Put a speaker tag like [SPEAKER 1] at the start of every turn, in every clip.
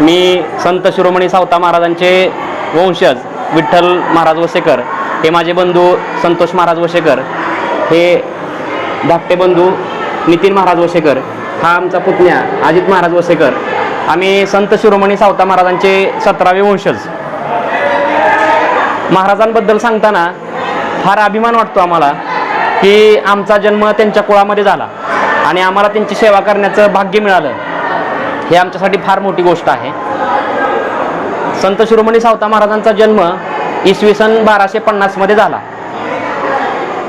[SPEAKER 1] मी संत शिरोमणी सावता महाराजांचे वंशज विठ्ठल महाराज वसेकर हे माझे बंधू संतोष महाराज वसेकर हे धाकटे बंधू नितीन महाराज वसेकर हा आमचा पुतण्या अजित महाराज वसेकर आम्ही संत शिरोमणी सावता महाराजांचे सतरावे वंशज. महाराजांबद्दल सांगताना फार अभिमान वाटतो आम्हाला की आमचा जन्म त्यांच्या कुळामध्ये झाला आणि आम्हाला त्यांची सेवा करण्याचं भाग्य मिळालं. हे आमच्यासाठी फार मोठी गोष्ट आहे. संत शिरोमणी सावता महाराजांचा जन्म इसवी सन बाराशे पन्नासमध्ये झाला.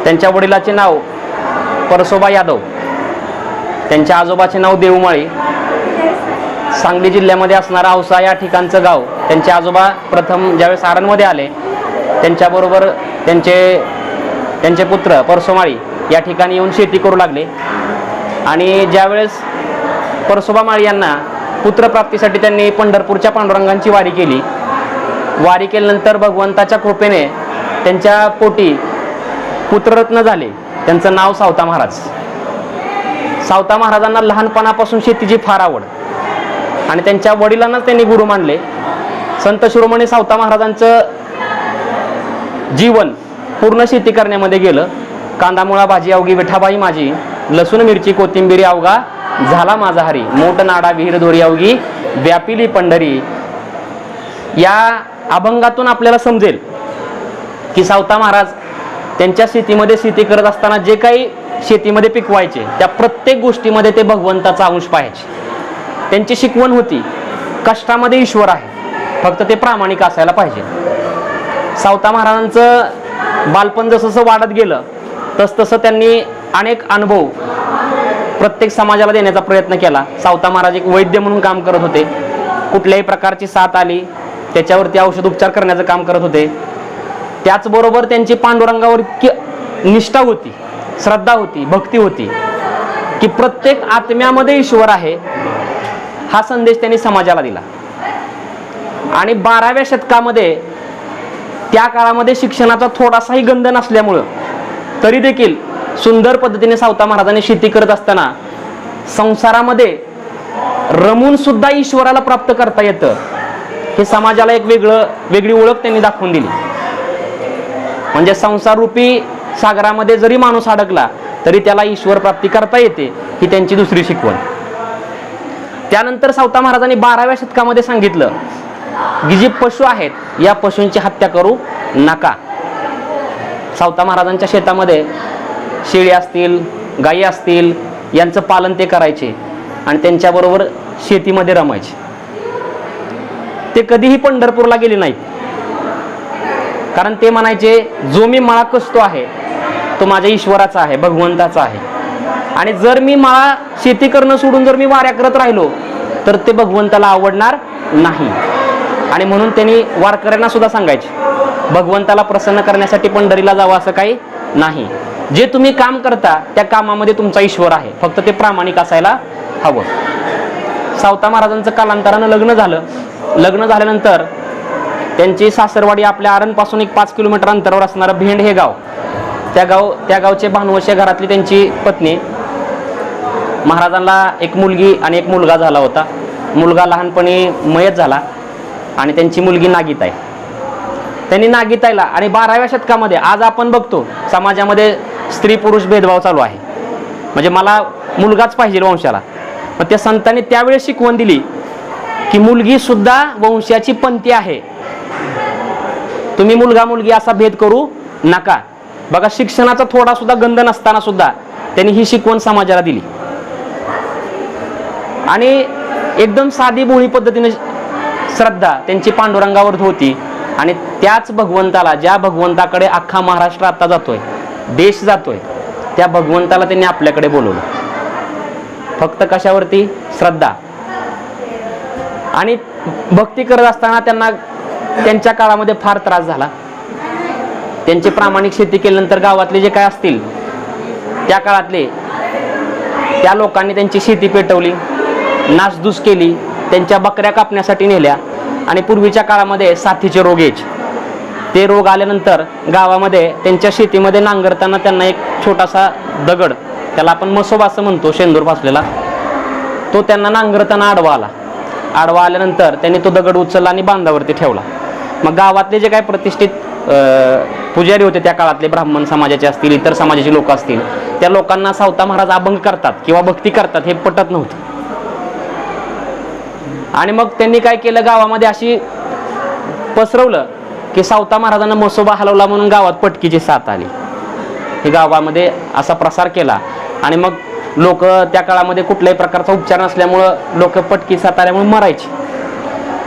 [SPEAKER 1] त्यांच्या वडिलाचे नाव परसोबा यादव. त्यांच्या आजोबाचे नाव देवमाळी सांगली जिल्ह्यामध्ये असणारा औसा या ठिकाणचं गाव त्यांचे आजोबा प्रथम ज्यावेळेस आरणमध्ये आले त्यांच्याबरोबर त्यांचे त्यांचे पुत्र परसोमाळी या ठिकाणी येऊन शेती करू लागले. आणि ज्यावेळेस परसोबा माळी यांना पुत्रप्राप्तीसाठी त्यांनी पंढरपूरच्या पांडुरंगांची वारी केली. वारी केल्यानंतर भगवंताच्या कृपेने त्यांच्या पोटी पुत्ररत्न झाले. त्यांचं नाव सावता महाराज. सावता महाराजांना लहानपणापासून शेतीची फार आवड. आणि त्यांच्या वडिलांनाच त्यांनी गुरु मानले. संत शिरोमणी सावता महाराजांचं जीवन पूर्ण शेती करण्यामध्ये गेलं. कांदा मुळा भाजी अवघी विठाबाई माझी लसूण मिरची कोथिंबीरी अवघा झाला माझा हरी. मोठ नाडा विहीर धोरी अवघी व्यापिली पंढरी. या अभंगातून आपल्याला समजेल की सावता महाराज त्यांच्या शेतीमध्ये शेती करत असताना जे काही शेतीमध्ये पिकवायचे त्या प्रत्येक गोष्टीमध्ये ते भगवंताचा अंश पाहायचे. त्यांची शिकवण होती. कष्टामध्ये ईश्वर आहे. फक्त ते प्रामाणिक असायला पाहिजे. सावता महाराजांचं बालपण जसं वाढत गेलं तसतसं त्यांनी अनेक अनुभव प्रत्येक समाजाला देण्याचा प्रयत्न केला. सावता महाराज एक वैद्य म्हणून काम करत होते. कुठल्याही प्रकारची साथ आली त्याच्यावरती औषध उपचार करण्याचं काम करत होते. त्याचबरोबर त्यांची पांडुरंगावर इतकी निष्ठा होती श्रद्धा होती भक्ती होती की प्रत्येक आत्म्यामध्ये ईश्वर आहे हा संदेश त्यांनी समाजाला दिला. आणि बाराव्या शतकामध्ये त्या काळामध्ये शिक्षणाचा थोडासाही गंध नसल्यामुळं तरी देखील सुंदर पद्धतीने सावता महाराजांनी शेती करत असताना संसारामध्ये रमून सुद्धा ईश्वराला प्राप्त करता येतं. हे समाजाला एक वेगळं वेगळी ओळख त्यांनी दाखवून दिली. म्हणजे संसार रूपी सागरामध्ये जरी माणूस अडकला तरी त्याला ईश्वर प्राप्ती करता येते ही त्यांची दुसरी शिकवण. त्यानंतर सावता महाराजांनी बाराव्या शतकामध्ये सांगितलं की जी पशु आहेत या पशूंची हत्या करू नका. सावता महाराजांच्या शेतामध्ये शेळी असतील गायी असतील यांचं पालन ते करायचे आणि त्यांच्याबरोबर शेतीमध्ये रमायचे. ते कधीही पंढरपूरला गेले नाहीत. कारण ते म्हणायचे जो मी माळा कसतो आहे तो माझ्या ईश्वराचा आहे भगवंताचा आहे. आणि जर मी माळा शेती करणं सोडून जर मी वाऱ्या करत राहिलो तर ते भगवंताला आवडणार नाही. आणि म्हणून त्यांनी वारकऱ्यांना सुद्धा सांगायचे भगवंताला प्रसन्न करण्यासाठी पंढरीला जावं असं काही नाही. जे तुम्ही काम करता त्या कामामध्ये तुमचा ईश्वर आहे. फक्त ते प्रामाणिक असायला हवं. सावता महाराजांचं कालांतरानं लग्न झालं. लग्न झाल्यानंतर त्यांची सासरवाडी आपल्या आरणपासून एक पाच किलोमीटर अंतरावर असणारं भेंड हे गाव. त्या गाव त्या गावचे भानुवशी घरातली त्यांची पत्नी. महाराजांना एक मुलगी आणि एक मुलगा झाला होता. मुलगा लहानपणी मयत झाला आणि त्यांची मुलगी नागिताई. त्यांनी नागिताईला आणि बाराव्या शतकामध्ये आज आपण बघतो समाजामध्ये स्त्री पुरुष भेदभाव चालू आहे. म्हणजे मला मुलगाच पाहिजे वंशाला. मग त्या संतांनी त्यावेळेस शिकवण दिली की मुलगी सुद्धा वंशाची पंथी आहे. तुम्ही मुलगा मुलगी असा भेद करू नका. बघा शिक्षणाचा थोडा सुद्धा गंध नसताना सुद्धा त्यांनी ही शिकवण समाजाला दिली. आणि एकदम साधी भोळी पद्धतीने श्रद्धा त्यांची पांडुरंगावर होती. आणि त्याच भगवंताला ज्या भगवंताकडे अख्खा महाराष्ट्र आता जातोय देश जातोय. त्या भगवंताला त्यांनी आपल्याकडे बोलवलं. फक्त कशावरती? श्रद्धा. आणि भक्ती करत असताना त्यांना त्यांच्या काळामध्ये फार त्रास झाला. त्यांची प्रामाणिक शेती केल्यानंतर गावातले जे काय असतील त्या काळातले त्या लोकांनी त्यांची शेती पेटवली नासधूस केली त्यांच्या बकऱ्या कापण्यासाठी नेल्या आणि पूर्वीच्या काळामध्ये साथीचे रोग यायचे. ते रोग आल्यानंतर गावामध्ये त्यांच्या शेतीमध्ये नांगरताना त्यांना एक छोटासा दगड त्याला आपण मसोबा असं म्हणतो शेंदूर फासलेला. तो त्यांना नांगरताना आडवा आला. आडवा आल्यानंतर त्यांनी तो दगड उचलला आणि बांधावरती ठेवला. मग गावातले जे काय प्रतिष्ठित पुजारी होते त्या काळातले ब्राह्मण समाजाचे असतील इतर समाजाचे लोक असतील त्या लोकांना सावता महाराज अभंग करतात किंवा भक्ती करतात हे पटत नव्हतं. आणि मग त्यांनी काय केलं? गावामध्ये अशी पसरवलं. की सावता महाराजांना मसोबा हलवला म्हणून गावात पटकीची साथ आली. हे गावामध्ये असा प्रसार केला. आणि मग लोक त्या काळामध्ये कुठल्याही प्रकारचा उपचार नसल्यामुळं लोक पटकी साथ आल्यामुळे मरायची.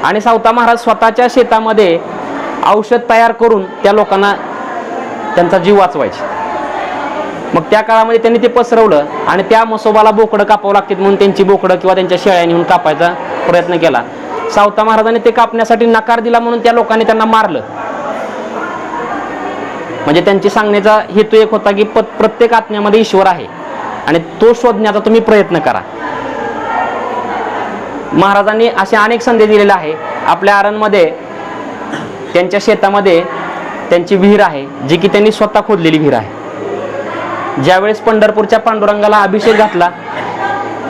[SPEAKER 1] आणि सावता महाराज स्वतःच्या शेतामध्ये औषध तयार करून त्या लोकांना त्यांचा जीव वाचवायचे. मग त्या काळामध्ये त्यांनी ते पसरवलं आणि त्या मसोबाला बोकडं कापावं लागतात म्हणून त्यांची बोकडं किंवा त्यांच्या शेळ्या नेऊन कापायचा प्रयत्न केला. सावता महाराजांनी ते कापण्यासाठी नकार दिला म्हणून त्या लोकांनी त्यांना मारलं. म्हणजे त्यांची सांगण्याचा हेतू एक होता की प्रत्येक आत्म्यामध्ये ईश्वर आहे. आणि तो शोधण्याचा तुम्ही प्रयत्न करा. महाराजांनी असे अनेक संदेश दिलेले आहे. आपल्या आरणमध्ये त्यांच्या शेतामध्ये त्यांची विहीर आहे जी की त्यांनी स्वतः खोदलेली विहीर आहे. ज्यावेळेस पंढरपूरच्या पांडुरंगाला अभिषेक घातला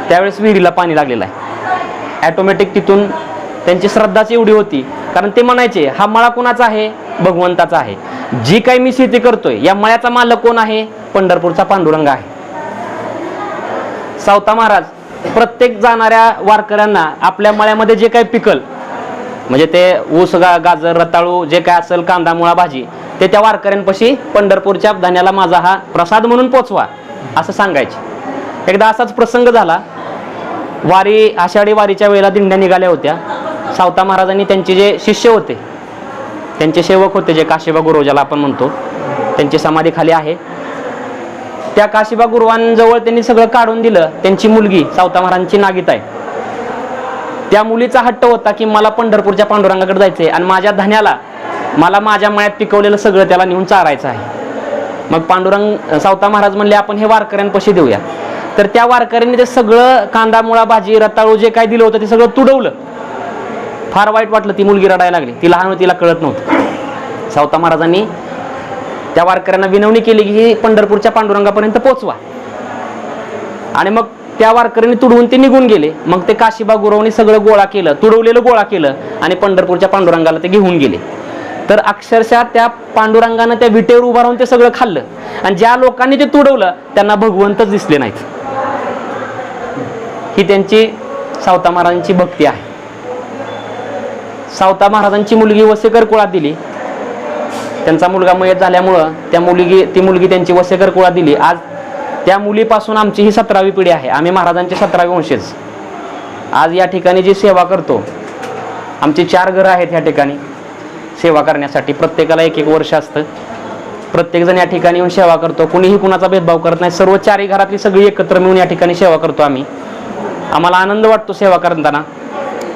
[SPEAKER 1] त्यावेळेस विहिरीला पाणी लागलेलं आहे. ॲटोमॅटिक तिथून त्यांची श्रद्धाच एवढी होती. कारण ते म्हणायचे हा मळा कोणाचा आहे? भगवंताचा आहे. जी काही मी शेती करतोय या मळ्याचा मालक कोण आहे? पंढरपूरचा पांडुरंग आहे. सावता महाराज प्रत्येक जाणाऱ्या वारकऱ्यांना आपल्या मळ्यामध्ये जे काही पिकल म्हणजे ते ऊस गा गाजर रताळू जे काय असेल कांदा मुळा भाजी ते त्या वारकऱ्यांपाशी पंढरपूरच्या धान्याला माझा हा प्रसाद म्हणून पोचवा असं सांगायचे. एकदा असाच प्रसंग झाला. वारी आषाढी वारीच्या वेळेला दिंड्या निघाल्या होत्या. सावता महाराजांनी त्यांचे जे शिष्य होते त्यांचे सेवक होते जे काशिबा गुरु ज्याला आपण म्हणतो त्यांची समाधी खाली आहे. त्या काशीबा गुरुवांजवळ त्यांनी सगळं काढून दिलं. त्यांची मुलगी सावता महाराजांची नागित आहे. त्या मुलीचा हट्ट होता की मला पंढरपूरच्या पांडुरंगाकडे जायचंय आणि माझ्या धन्याला मला माझ्या मळ्यात पिकवलेलं सगळं त्याला नेऊन चारायचं आहे. मग पांडुरंग सावता महाराज म्हणले आपण हे वारकऱ्यांपाशी देऊया. तर त्या वारकऱ्यांनी ते सगळं कांदा मुळा भाजी रताळू जे काय दिलं होतं ते सगळं तुडवलं. फार वाईट वाटलं ती मुलगी रडायला लागली. ती लहान होती तिला कळत नव्हतं. सावता महाराजांनी त्या वारकऱ्यांना विनवणी केली की ही पंढरपूरच्या पांडुरंगापर्यंत पोचवा. आणि मग त्या वारकऱ्यांनी तुडवून ते निघून गेले. मग ते काशीबा गुरवणी सगळं गोळा केलं तुडवलेलं गोळा केलं आणि पंढरपूरच्या पांडुरंगाला ते घेऊन गेले. तर अक्षरशः त्या पांडुरंगानं त्या विटेवर उभा राहून ते सगळं खाल्लं. आणि ज्या लोकांनी ते तुडवलं त्यांना भगवंतच दिसले नाहीत. ही त्यांची सावता महाराजांची भक्ती आहे. सावता महाराजांची मुलगी वसेकर कुळात दिली. त्यांचा मुलगा मयत झाल्यामुळं त्या मुलगी ती मुलगी त्यांची वसेकर कुळात दिली. आज त्या मुलीपासून आमची ही सतरावी पिढी आहे. आम्ही महाराजांचे सतरावे वंशज. आज या ठिकाणी जी सेवा करतो आमची चार घरं आहेत या ठिकाणी. सेवा करण्यासाठी प्रत्येकाला एक एक वर्ष असतं. प्रत्येकजण या ठिकाणी येऊन सेवा करतो. कुणीही कुणाचा भेदभाव करत नाही. सर्व चारही घरातली सगळी एकत्र मिळून या ठिकाणी सेवा करतो आम्ही. आम्हाला आनंद वाटतो सेवा करताना.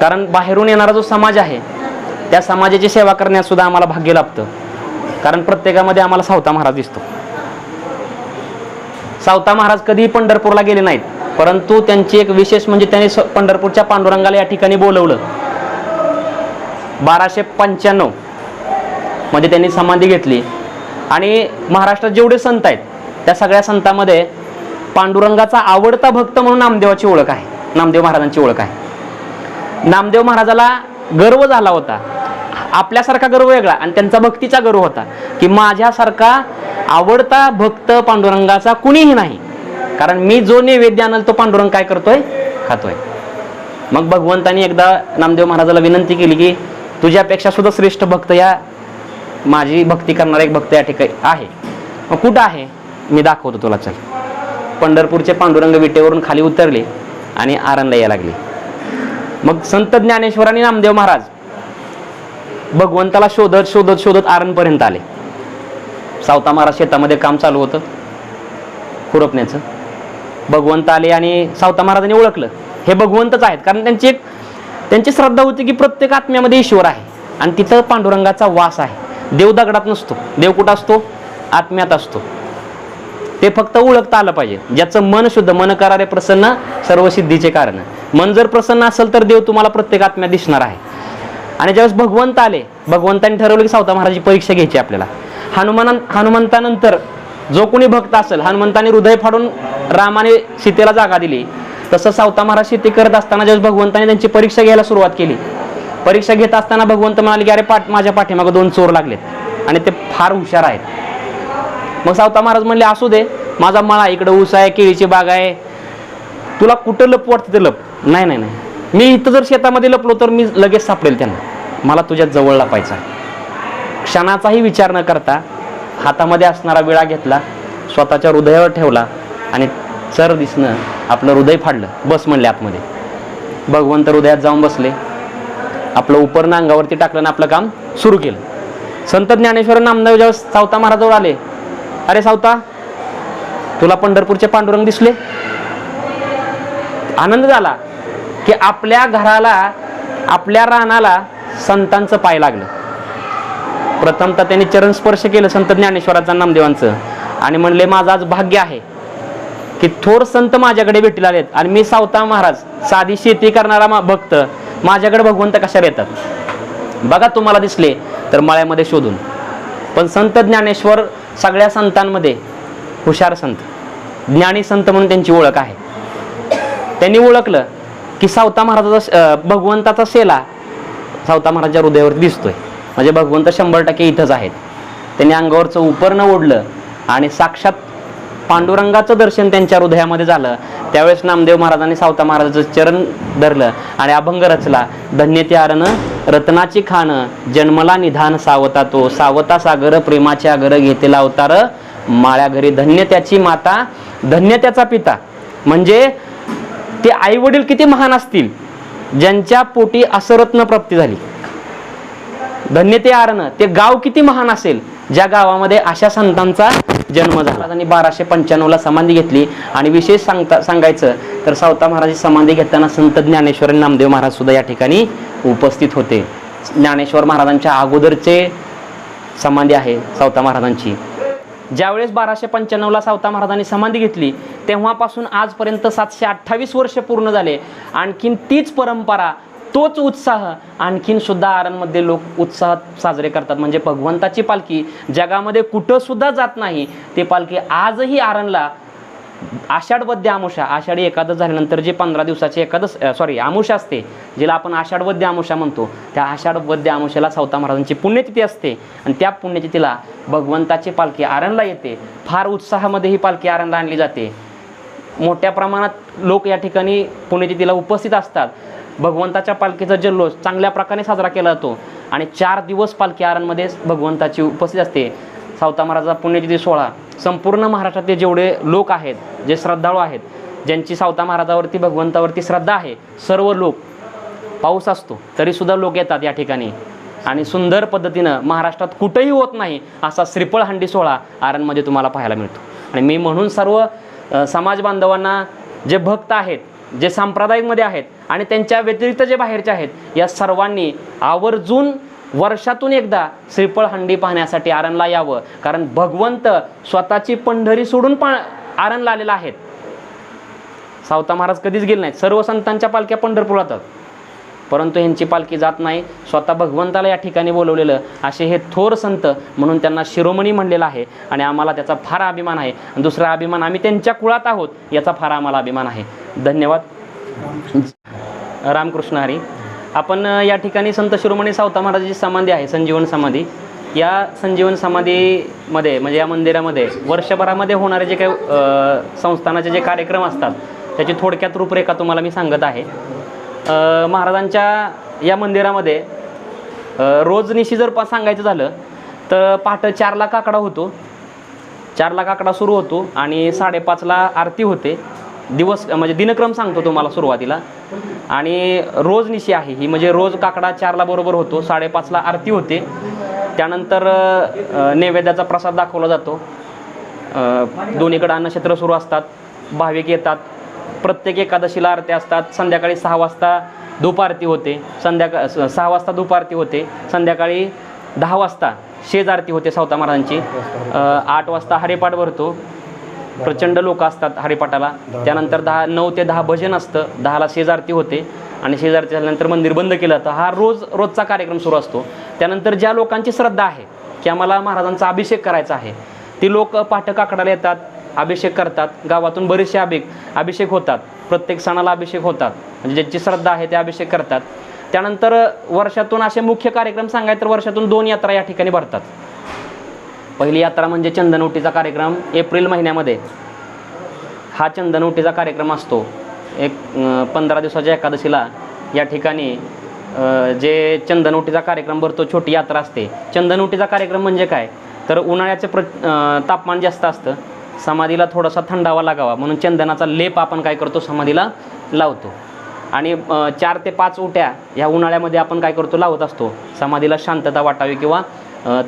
[SPEAKER 1] कारण बाहेरून येणारा जो समाज आहे त्या समाजाची सेवा करण्यास सुद्धा आम्हाला भाग्य लाभतं. कारण प्रत्येकामध्ये आम्हाला सावता महाराज दिसतो. सावता महाराज कधीही पंढरपूरला गेले नाहीत परंतु त्यांची एक विशेष म्हणजे त्यांनी पंढरपूरच्या पांडुरंगाला या ठिकाणी बोलवलं. बाराशे पंच्याण्णवमध्ये त्यांनी समाधी घेतली. आणि महाराष्ट्रात जेवढे संत आहेत त्या सगळ्या संतांमध्ये पांडुरंगाचा आवडता भक्त म्हणून नामदेवाची ओळख आहे. नामदेव महाराजांची ओळख आहे. नामदेव महाराजाला गर्व झाला होता. आपल्यासारखा गर्व वेगळा आणि त्यांचा भक्तीचा गर्व होता की माझ्यासारखा आवडता भक्त पांडुरंगाचा कुणीही नाही. कारण मी जो नैवेद्य आणल तो पांडुरंग काय करतोय? खातोय. मग भगवंतानी एकदा नामदेव महाराजाला विनंती केली की तुझ्यापेक्षा सुद्धा श्रेष्ठ भक्त या माझी भक्ती करणारा एक भक्त या ठिकाणी आहे. मग कुठं आहे? मी दाखवतो तुला चल. पंढरपूरचे पांडुरंग विटेवरून खाली उतरले आणि आरणला यायला लागले. मग संत ज्ञानेश्वर आणि नामदेव महाराज भगवंताला शोधत शोधत शोधत आरणपर्यंत आले. सावता महाराज शेतामध्ये काम चालू होतं. खुरपण्याचं. भगवंत आले आणि सावता महाराजांनी ओळखलं. हे भगवंतच आहेत. कारण त्यांची एक त्यांची श्रद्धा होती की प्रत्येक आत्म्यामध्ये ईश्वर आहे. आणि तिथं पांडुरंगाचा वास आहे. देव दगडात नसतो. देव कुठं असतो? आत्म्यात असतो. ते फक्त ओळखता आलं पाहिजे. ज्याचं मन शुद्ध मन करारे प्रसन्न सर्व सिद्धीचे कारण मन जर प्रसन्न असेल तर देव तुम्हाला प्रत्येक आत्म्यात दिसणार आहे. आणि ज्यावेळेस भगवंत आले भगवंतांनी ठरवलं की सावता महाराजाची परीक्षा घ्यायची आपल्याला. हनुमान हनुमंतानंतर जो कोणी भक्त असेल हनुमंताने हृदय फाडून रामाने सीतेला जागा दिली. तसं सावता महाराज शेती करत असताना ज्यावेळेस भगवंताने त्यांची परीक्षा घ्यायला सुरुवात केली. परीक्षा घेत असताना भगवंत म्हणाले की अरे पाठ माझ्या पाठीमागं दोन चोर लागलेत आणि ते फार हुशार आहेत. मग सावता महाराज म्हणले असू दे माझा मळा इकडं ऊस आहे केळीची बाग आहे. तुला कुठं लप वाटतं ते लप? नाही नाही नाही. मी इथं जर शेतामध्ये लपलो तर मी लगेच सापडेल त्यांना. मला तुझ्या जवळ लपायचा क्षणाचाही विचार न करता हातामध्ये असणारा विळा घेतला स्वतःच्या हृदयावर ठेवला आणि चर दिसणं आपलं हृदय फाडलं. बस म्हणले आतमध्ये. भगवंत हृदयात जाऊन बसले. आपलं उपरणं अंगावरती टाकलं आणि आपलं काम सुरू केलं. संत ज्ञानेश्वर नामदेव जेव्हा सावता महाराजवळ आले अरे सावता तुला पंढरपूरचे पांडुरंग दिसले? आनंद झाला की आपल्या घराला आपल्या रानाला संतांचं पाय लागलं. प्रथमतः त्यांनी चरण स्पर्श केलं संत ज्ञानेश्वराचं नामदेवांचं. आणि म्हणले माझं आज भाग्य आहे की थोर संत माझ्याकडे भेटीला आलेत आणि मी सावता महाराज साधी शेती करणारा मा- भक्त. माझ्याकडे भगवंत कशाला येतात? बघा तुम्हाला दिसले तर मळ्यामध्ये शोधून. पण संत ज्ञानेश्वर सगळ्या संतांमध्ये हुशार संत ज्ञानी संत म्हणून त्यांची ओळख आहे. त्यांनी ओळखलं की सावता महाराजाचा भगवंताचा सेला सावता महाराजच्या हृदयावर दिसतोय. म्हणजे भगवंत शंभर टक्के इथंच आहेत. त्यांनी अंगावरचं उपरणं ओढलं आणि साक्षात पांडुरंगाचं दर्शन त्यांच्या हृदयामध्ये झालं. त्यावेळेस नामदेव महाराजांनी सावता महाराजाचं चरण धरलं आणि अभंग रचला. धन्य ते आरण रत्नाची खाण जन्मला निधान सावता तो. सावता सागर प्रेमाचे घर घेतेला अवतार. माळ्या घरी धन्य त्याची माता धन्य त्याचा पिता. म्हणजे ते आई वडील किती महान असतील? ज्यांच्या पोटी असरत्न प्राप्ती झाली. धन्य ते आरण ते गाव किती महान असेल? ज्या गावामध्ये अशा संतांचा जन्म झाला. आणि बाराशे पंच्याण्णवला समाधी घेतली. आणि विशेष सांगता सांगायचं तर सावता महाराज समाधी घेताना संत ज्ञानेश्वर नामदेव महाराज सुद्धा या ठिकाणी उपस्थित होते. ज्ञानेश्वर महाराजांच्या अगोदरचे समाधी आहे सावता महाराजांची. ज्यावेळेस बाराशे पंच्याण्णवला सावता महाराजांनी समाधी घेतली तेव्हापासून आजपर्यंत सातशे अठ्ठावीस वर्ष पूर्ण झाले. आणखीन तीच परंपरा तोच उत्साह आणखीन सुद्धा आरणमध्ये लोक उत्साहात साजरे करतात. म्हणजे भगवंताची पालखी जगामध्ये कुठं सुद्धा जात नाही. ते पालखी आजही आरणला आषाढ वद्य आमुषा आषाढी एकादश झाल्यानंतर जे पंधरा दिवसाची एकादश सॉरी आमुषा असते जिला आपण आषाढ वद्य आमुषा म्हणतो त्या आषाढ वद्य आमुषाला सावता महाराजांची पुण्यतिथी असते. आणि त्या पुण्यतिथीला भगवंताची पालखी आरणला येते. फार उत्साहामध्ये ही पालखी आरणला आणली जाते. मोठ्या प्रमाणात लोक या ठिकाणी पुण्यतिथीला उपस्थित असतात. भगवंताच्या पालखीचा जल्लोष चांगल्या प्रकारे साजरा केला जातो. आणि चार दिवस पालखी आरणमध्ये भगवंताची उपस्थित असते. सावता महाराजाचा पुण्यतिथी सोहळा. संपूर्ण महाराष्ट्रातले जेवढे लोक आहेत जे श्रद्धाळू आहेत ज्यांची सावता महाराजावरती भगवंतावरती श्रद्धा आहे सर्व लोक पाऊस असतो तरीसुद्धा लोक येतात या ठिकाणी. आणि सुंदर पद्धतीनं महाराष्ट्रात कुठंही होत नाही असा श्रीफळ हंडी सोहळा आरणमध्ये तुम्हाला पाहायला मिळतो. आणि मी म्हणून सर्व समाज बांधवांना जे भक्त आहेत जे सांप्रदायिकमध्ये आहेत आणि त्यांच्या व्यतिरिक्त जे बाहेरचे आहेत या सर्वांनी आवर्जून वर्षातून एकदा श्रीफळ हंडी पाहण्यासाठी आरणला यावं. कारण भगवंत स्वतःची पंढरी सोडून पा आरणला आलेला आहेत. सावता महाराज कधीच गेले नाहीत. सर्व संतांच्या पालख्या पंढरपुरातच. परंतु यांची पालखी जात नाही. स्वतः भगवंताला या ठिकाणी बोलवलेलं. असे हे थोर संत म्हणून त्यांना शिरोमणी म्हणलेलं आहे. आणि आम्हाला त्याचा फार अभिमान आहे. आणि दुसरा अभिमान आम्ही त्यांच्या कुळात आहोत याचा फार आम्हाला अभिमान आहे. धन्यवाद. रामकृष्ण हरी. आपण या ठिकाणी संत शिरोमणी सावता महाराजाची समाधी आहे संजीवन समाधी. या संजीवन समाधीमध्ये म्हणजे या मंदिरामध्ये वर्षभरामध्ये होणारे जे काही संस्थानाचे जे कार्यक्रम असतात त्याची थोडक्यात रूपरेखा तुम्हाला मी सांगत आहे. महाराजांच्या या मंदिरामध्ये रोजनिशी रोज निशी जर पा सांगायचं झालं तर पहाटं चारला काकडा होतो. चारला काकडा सुरू होतो आणि साडेपाचला आरती होते. दिवस म्हणजे दिनक्रम सांगतो तुम्हाला सुरुवातीला. आणि रोज निशी आहे. ही म्हणजे रोज काकडा चारला बरोबर होतो साडेपाचला आरती होते. त्यानंतर नैवेद्याचा प्रसाद दाखवला जातो. दोन्हीकडे अन्नक्षेत्र सुरू असतात भाविक येतात. प्रत्येक एकादशीला आरती असतात. संध्याकाळी सहा वाजता धूप आरती होते. संध्याका स- सहा वाजता धूप आरती होते. संध्याकाळी दहा वाजता शेज आरती होते सावता महाराजांची. आठ वाजता हरेपाठ भरतो. प्रचंड लोक असतात हरिपाठाला. त्यानंतर दहा नऊ ते दहा भजन असतं. दहाला शेज आरती होते आणि शेज आरती झाल्यानंतर मंदिर बंद केलं जातं. हा रोज रोजचा कार्यक्रम सुरू असतो. त्यानंतर ज्या लोकांची श्रद्धा आहे की आम्हाला महाराजांचा अभिषेक करायचा आहे ती लोक पाठ काकडाला येतात अभिषेक करतात. गावातून बरेचसे अभिक अभिषेक होतात. प्रत्येक सणाला अभिषेक होतात. म्हणजे ज्यांची श्रद्धा आहे ते अभिषेक करतात. त्यानंतर वर्षातून असे मुख्य कार्यक्रम सांगायचे तर वर्षातून दोन यात्रा या ठिकाणी भरतात. पहिली यात्रा म्हणजे चंदनवटीचा कार्यक्रम एप्रिल महिन्यामध्ये. हा चंदनवटीचा कार्यक्रम असतो. एक पंधरा दिवसाच्या एकादशीला या ठिकाणी जे चंदनवटीचा कार्यक्रम भरतो छोटी यात्रा असते. चंदनवटीचा कार्यक्रम म्हणजे काय? तर उन्हाळ्याचं प्र तापमान जास्त असतं. समाधीला थोडासा थंडावा लागावा. म्हणून चंदनाचा लेप आपण काय करतो? समाधीला लावतो. आणि चार ते पाच उट्या ह्या उन्हाळ्यामध्ये आपण काय करतो? लावत असतो. समाधीला शांतता वाटावी किंवा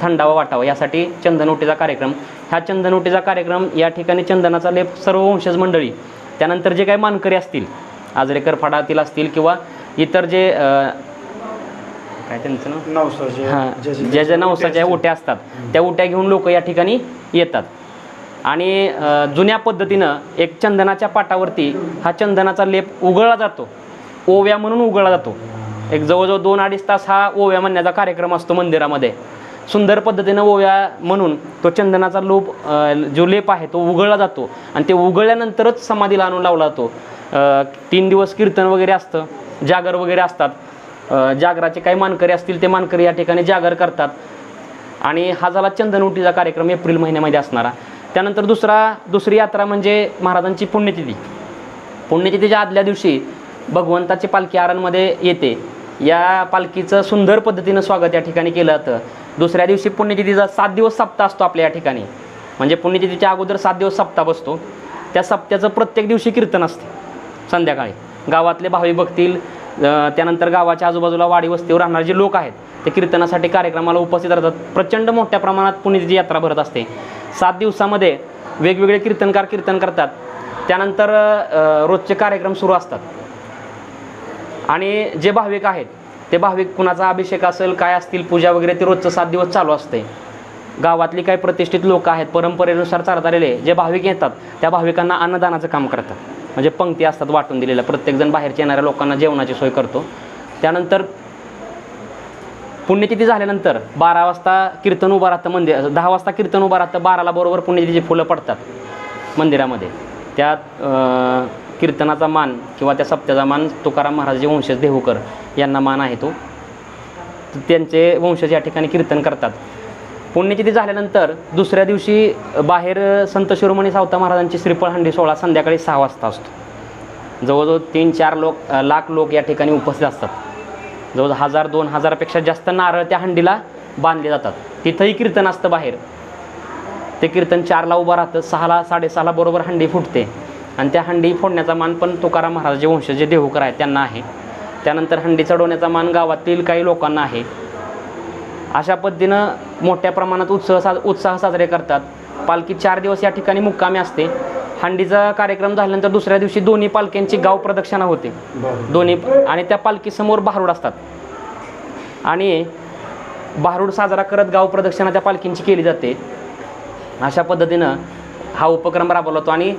[SPEAKER 1] थंडावा वाटावा. यासाठी चंदनवटीचा कार्यक्रम. ह्या चंदनवटीचा कार्यक्रम या ठिकाणी चंदनाचा लेप सर्व वंशज मंडळी त्यानंतर जे काही मानकरी असतील आजरेकर फडातील असतील किंवा इतर जे काय त्यांचं नाव? हां ज्या ज्या नवसाच्या उट्या असतात त्या उट्या घेऊन लोक या ठिकाणी येतात. आणि जुन्या पद्धतीनं एक चंदनाच्या पाटावरती हा चंदनाचा लेप उगळला जातो. ओव्या म्हणून उगळला जातो. एक जवळजवळ दोन अडीच तास हा ओव्या म्हणण्याचा कार्यक्रम असतो मंदिरामध्ये. सुंदर पद्धतीनं ओव्या म्हणून तो चंदनाचा लोप जो लेप आहे तो उघडला जातो. आणि ते उघडल्यानंतरच समाधीला आणून लावला जातो. तीन दिवस कीर्तन वगैरे असतं जागर वगैरे असतात. जागराचे काही मानकरी असतील ते मानकरी या ठिकाणी जागर करतात. आणि हा झाला चंदनवटीचा कार्यक्रम एप्रिल महिन्यामध्ये असणारा. त्यानंतर दुसरा दुसरी यात्रा म्हणजे महाराजांची पुण्यतिथी. पुण्यतिथीच्या आदल्या दिवशी भगवंताची पालखी आरणमध्ये येते. या पालखीचं सुंदर पद्धतीनं स्वागत या ठिकाणी केलं जातं. दुसऱ्या दिवशी पुण्यतिथीचा सात दिवस सप्ताह असतो आपल्या या ठिकाणी. म्हणजे पुण्यतिथीच्या अगोदर सात दिवस सप्ताह बसतो. त्या सप्त्याचं प्रत्येक दिवशी कीर्तन असते संध्याकाळी. गावातले भाविक बघतील त्यानंतर गावाच्या आजूबाजूला वाडी वस्तीवर राहणारे जे लोक आहेत ते कीर्तनासाठी कार्यक्रमाला उपस्थित राहतात. प्रचंड मोठ्या प्रमाणात पुण्याची यात्रा भरत असते. सात दिवसामध्ये वेगवेगळे कीर्तनकार कीर्तन करतात. त्यानंतर रोजचे कार्यक्रम सुरू असतात. आणि जे भाविक आहेत ते भाविक कुणाचा अभिषेक असेल काय असतील पूजा वगैरे ते रोजचं सात दिवस चालू असते गावातली काही प्रतिष्ठित लोक आहेत परंपरेनुसार चालत आलेले जे भाविक येतात त्या भाविकांना अन्नदानाचं काम करतात. म्हणजे पंक्ती असतात वाटून दिलेल्या प्रत्येकजण बाहेरच्या येणाऱ्या लोकांना जेवणाची सोय करतो. त्यानंतर पुण्यतिथी झाल्यानंतर बारा वाजता कीर्तन उभं राहतं मंदिर दहा वाजता कीर्तन उभं राहतं बाराला बरोबर पुण्यतिथीची फुलं पडतात मंदिरामध्ये. त्यात कीर्तनाचा मान किंवा त्या सप्त्याचा मान तुकाराम महाराजाचे वंशज देहूकर यांना मान आहे तो. त्यांचे वंशज या ठिकाणी कीर्तन करतात. पुण्यतिथी झाल्यानंतर दुसऱ्या दिवशी बाहेर संत शिरोमणी सावता महाराजांची श्रीफळ हंडी सोहळा संध्याकाळी सहा वाजता असतो. जवळजवळ तीन चार लोक लाख लोक या ठिकाणी उपस्थित असतात. जवळजवळ हजार दोन हजारापेक्षा जास्त नारळ त्या हंडीला बांधले जातात. तिथंही कीर्तन असतं बाहेर. ते कीर्तन चारला उभं राहतं सहाला साडेसहाला बरोबर हंडी फुटते. आणि त्या हंडी फोडण्याचा मान पण तुकाराम महाराजाचे वंशज जे देहूकर आहेत त्यांना आहे. त्यानंतर हंडी चढवण्याचा मान गावातील काही लोकांना आहे. अशा पद्धतीनं मोठ्या प्रमाणात उत्सव सा उत्साह साजरे करतात. पालखी चार दिवस या ठिकाणी मुक्कामी असते. हंडीचा कार्यक्रम झाल्यानंतर दुसऱ्या दिवशी दोन्ही पालख्यांची गाव प्रदक्षिणा होते. दोन्ही आणि त्या पालखीसमोर भारूड असतात. आणि भारूड साजरा करत गाव प्रदक्षिणा त्या पालखींची केली जाते. अशा पद्धतीनं हा उपक्रम राबवला होतो आणि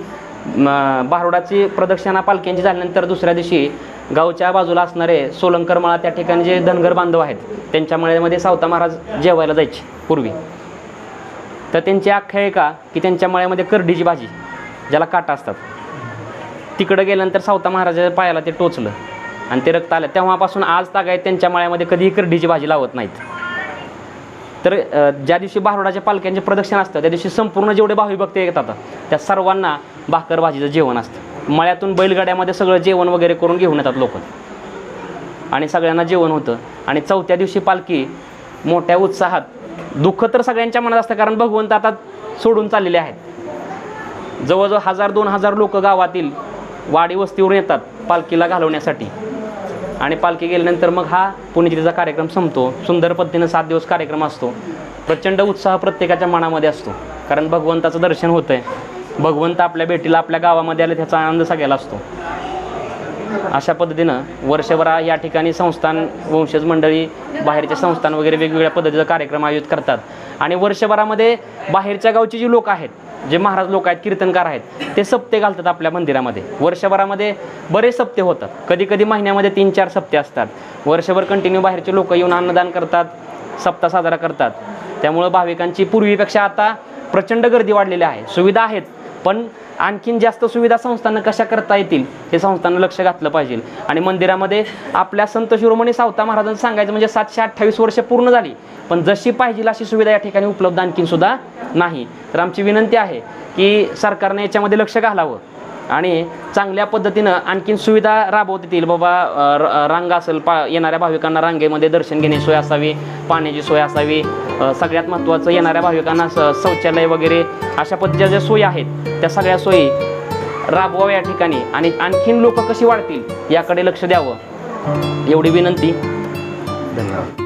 [SPEAKER 1] भारुडाची प्रदक्षिणा पालख्यांची झाल्यानंतर दुसऱ्या दिवशी गावच्या बाजूला असणारे सोलंकर मळा त्या ठिकाणी जे धनगर बांधव आहेत त्यांच्या मळ्यामध्ये सावता महाराज जेवायला जायचे पूर्वी. तर त्यांची आख्यायिका की त्यांच्या मळ्यामध्ये करडीची भाजी ज्याला काटा असतात. तिकडं गेल्यानंतर सावता महाराजाच्या पायाला ते टोचलं आणि ते रक्त आलं. तेव्हापासून आज तागायत त्यांच्या मळ्यामध्ये कधीही करडीची भाजी लावत नाहीत. तर ज्या दिवशी बारोडाच्या पालख्यांचे प्रदक्षिण असतं त्या दिवशी संपूर्ण जेवढे भावी भक्त येतात त्या सर्वांना भाकर भाजीचं जेवण असतं. मळ्यातून बैलगाड्यामध्ये सगळं जेवण वगैरे करून घेऊन येतात लोक. आणि सगळ्यांना जेवण होतं. आणि चौथ्या दिवशी पालखी मोठ्या उत्साहात दुःख तर सगळ्यांच्या मनात असतं कारण भगवंत आता सोडून चाललेले आहेत. जवळजवळ हजार दोन हजार लोक गावातील वाडी वस्तीवरून येतात पालखीला घालवण्यासाठी. आणि पालखी गेल्यानंतर मग हा पुण्यतिथीचा कार्यक्रम संपतो. सुंदर पद्धतीनं सात दिवस कार्यक्रम असतो. प्रचंड उत्साह प्रत्येकाच्या मनामध्ये असतो. कारण भगवंताचं दर्शन होतं आहे भगवंत आपल्या भेटीला आपल्या गावामध्ये आले त्याचा आनंद सगळ्याला असतो. अशा पद्धतीनं वर्षभरा या ठिकाणी संस्थान वंशज मंडळी बाहेरचे संस्थान वगैरे वेगवेगळ्या पद्धतीचा कार्यक्रम आयोजित करतात. आणि वर्षभरामध्ये बाहेरच्या गावची जी लोक आहेत जे महाराज लोक आहेत कीर्तनकार आहेत ते सप्ते घालतात आपल्या मंदिरामध्ये. वर्षभरामध्ये बरेच सप्ते होतात. कधी कधी महिन्यामध्ये तीन चार सप्ते असतात. वर्षभर कंटिन्यू बाहेरचे लोक येऊन अन्नदान करतात सप्ताह साजरा करतात. त्यामुळं भाविकांची पूर्वीपेक्षा आता प्रचंड गर्दी वाढलेली आहे. सुविधा आहेत. पण आणखीन जास्त सुविधा संस्थांना कशा करता येतील हे संस्थांना लक्ष घातलं पाहिजे. आणि मंदिरामध्ये आपल्या संत शिरोमणी सावता महाराजांना सांगायचं म्हणजे सातशे अठ्ठावीस वर्ष पूर्ण झाली पण जशी पाहिजे अशी सुविधा या ठिकाणी उपलब्ध आणखीन सुद्धा नाही. तर आमची विनंती आहे की सरकारने याच्यामध्ये लक्ष घालावं. आणि चांगल्या पद्धतीनं आणखीन सुविधा राबवता येतील बाबा र- रांग असेल पा येणाऱ्या भाविकांना रांगेमध्ये दर्शन घेण्याची सोय असावी पाण्याची सोय असावी. सगळ्यात महत्त्वाचं येणाऱ्या भाविकांना शौचालय वगैरे अशा पद्धतीच्या ज्या सोयी आहेत त्या सगळ्या सोयी राबवाव्या या ठिकाणी. आणि आणखीन लोक कशी वाढतील याकडे लक्ष द्यावं. एवढी विनंती. धन्यवाद.